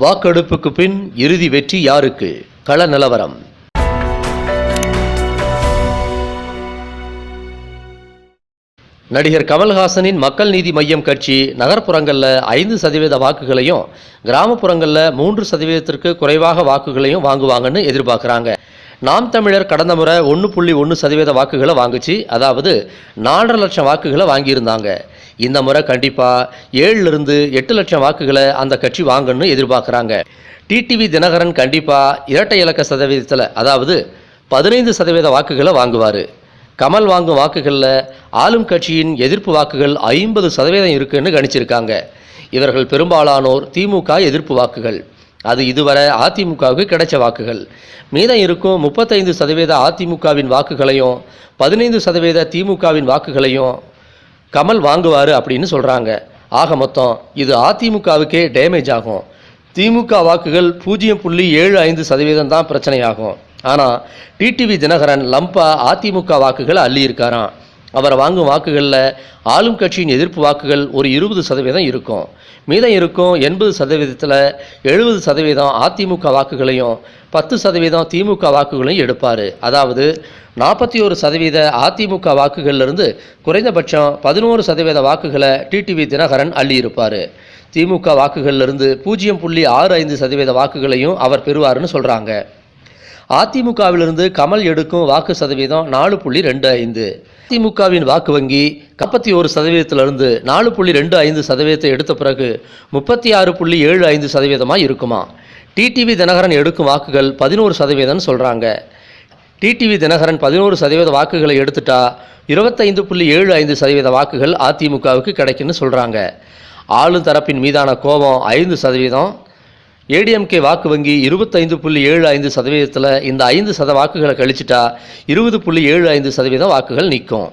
வாக்கெடுப்புக்கு பின் இறுதி வெற்றி யாருக்கு? கள நிலவரம் நடிகர் கமல்ஹாசனின் மக்கள் நீதி மையம் கட்சி நகர்ப்புறங்களில் ஐந்து சதவீத வாக்குகளையும் கிராமப்புறங்களில் மூன்று சதவீதத்திற்கு குறைவாக வாக்குகளையும் வாங்குவாங்கன்னு எதிர்பார்க்குறாங்க. நாம் தமிழர் கடந்த முறை ஒன்று புள்ளி ஒன்று சதவீத வாக்குகளை வாங்குச்சு. அதாவது நாலரை லட்சம் வாக்குகளை வாங்கியிருந்தாங்க. இந்த முறை கண்டிப்பாக ஏழுலேருந்து எட்டு லட்சம் வாக்குகளை அந்த கட்சி வாங்கணும்னு எதிர்பார்க்குறாங்க. டிடிவி தினகரன் கண்டிப்பாக இரட்டை இலக்க சதவீதத்தில் அதாவது பதினைந்து சதவீத வாக்குகளை வாங்குவார். கமல் வாங்கும் வாக்குகளில் ஆளும் கட்சியின் எதிர்ப்பு வாக்குகள் ஐம்பது சதவீதம் இருக்குன்னு கணிச்சிருக்காங்க. இவர்கள் பெரும்பாலானோர் திமுக எதிர்ப்பு வாக்குகள். அது இதுவரை அதிமுகவுக்கு கிடைச்ச வாக்குகள். மீதம் இருக்கும் முப்பத்தைந்து சதவீத அதிமுகவின் வாக்குகளையும் பதினைந்து சதவீத திமுகவின் வாக்குகளையும் கமல் வாங்குவார் அப்படின்னு சொல்கிறாங்க ஆக மொத்தம் இது அதிமுகவுக்கே டேமேஜ் ஆகும். திமுக வாக்குகள் பூஜ்ஜியம் புள்ளி ஏழு ஐந்து சதவீதம் தான் பிரச்சனையாகும். ஆனால் டிடிவி தினகரன் லம்பா அதிமுக வாக்குகள் அள்ளியிருக்காராம். அவர் வாங்கும் வாக்குகளில் ஆளும் கட்சியின் எதிர்ப்பு வாக்குகள் ஒரு இருபது சதவீதம் இருக்கும். மீதம் இருக்கும் எண்பது சதவீதத்தில் எழுபது சதவீதம் அதிமுக வாக்குகளையும் பத்து சதவீதம் திமுக வாக்குகளையும் எடுப்பார். அதாவது நாற்பத்தி ஒரு சதவீத அதிமுக வாக்குகளிலிருந்து குறைந்தபட்சம் பதினோரு சதவீத வாக்குகளை டிடிவி தினகரன் அள்ளியிருப்பார். திமுக வாக்குகளிலிருந்து பூஜ்ஜியம் புள்ளி ஆறு ஐந்து சதவீத வாக்குகளையும் அவர் பெறுவார்னு சொல்கிறாங்க அதிமுகவிலிருந்து கமல் எடுக்கும் வாக்கு சதவீதம் நாலு புள்ளி ரெண்டு ஐந்து. அதிமுகவின் வாக்கு வங்கி முப்பத்தி ஒரு சதவீதத்திலிருந்து நாலு புள்ளி ரெண்டு ஐந்து சதவீதத்தை எடுத்த பிறகு முப்பத்தி ஆறு புள்ளி ஏழு ஐந்து சதவீதமாக இருக்குமா? டிடிவி தினகரன் எடுக்கும் வாக்குகள் பதினோரு சதவீதம்னு சொல்கிறாங்க டிடிவி தினகரன் பதினோரு சதவீத வாக்குகளை எடுத்துட்டா இருபத்தைந்து புள்ளி ஏழு ஐந்து சதவீத வாக்குகள் அதிமுகவுக்கு கிடைக்குன்னு சொல்கிறாங்க ஆளும் தரப்பின் மீதான கோபம் ஐந்து சதவீதம். ஏடிஎம்கே வாக்கு வங்கி இருபத்தைந்து புள்ளி ஏழு ஐந்து சதவீதத்தில் இந்த ஐந்து சத வாக்குகளை கழிச்சிட்டா இருபது புள்ளி ஏழு ஐந்து சதவீதம் வாக்குகள் நிற்கும்.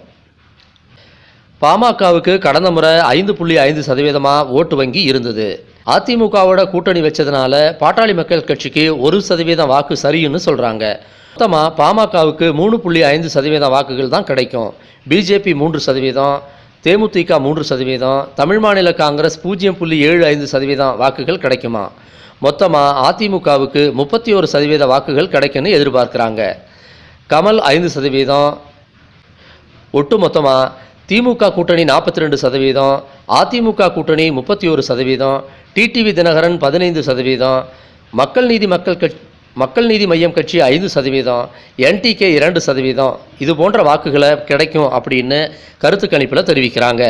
பாமகவுக்கு கடந்த முறை ஐந்து புள்ளி ஐந்து சதவீதமாக ஓட்டு வங்கி இருந்தது. அதிமுகவோட கூட்டணி வச்சதுனால பாட்டாளி மக்கள் கட்சிக்கு ஒரு சதவீதம் வாக்கு சரின்னு சொல்கிறாங்க மொத்தமாக பாமகவுக்கு மூணு புள்ளி ஐந்து சதவீதம் வாக்குகள் தான் கிடைக்கும். பிஜேபி மூன்று சதவீதம் தேமுதிக மூன்று சதவீதம் தமிழ் மாநில காங்கிரஸ் பூஜ்ஜியம் புள்ளி ஏழு ஐந்து சதவீதம் வாக்குகள் கிடைக்குமா? மொத்தமாக அதிமுகவுக்கு முப்பத்தி ஒரு சதவீத வாக்குகள் கிடைக்குன்னு எதிர்பார்க்குறாங்க. கமல் ஐந்து சதவீதம் ஒட்டு மொத்தமாக திமுக கூட்டணி நாற்பத்தி ரெண்டு சதவீதம் அதிமுக கூட்டணி முப்பத்தி ஒரு சதவீதம் டிடிவி தினகரன் பதினைந்து சதவீதம் மக்கள் நீதி மக்கள் கட்சி மக்கள் நீதி மையம் கட்சி ஐந்து சதவீதம் என்டிகே இரண்டு சதவீதம். இது போன்ற வாக்குகளை கிடைக்கும் அப்படின்னு கருத்து கணிப்பில் தெரிவிக்கிறாங்க.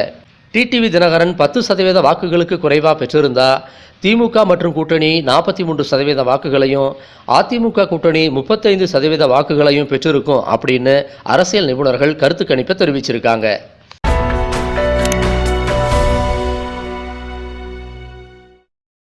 டிடிவி தினகரன் பத்து சதவீத வாக்குகளுக்கு குறைவாக பெற்றிருந்தா திமுக மற்றும் கூட்டணி நாற்பத்தி மூன்று சதவீத வாக்குகளையும் அதிமுக கூட்டணி முப்பத்தைந்து சதவீத வாக்குகளையும் பெற்றிருக்கும் அப்படின்னு அரசியல் நிபுணர்கள் கருத்து கணிப்பை தெரிவிச்சிருக்காங்க.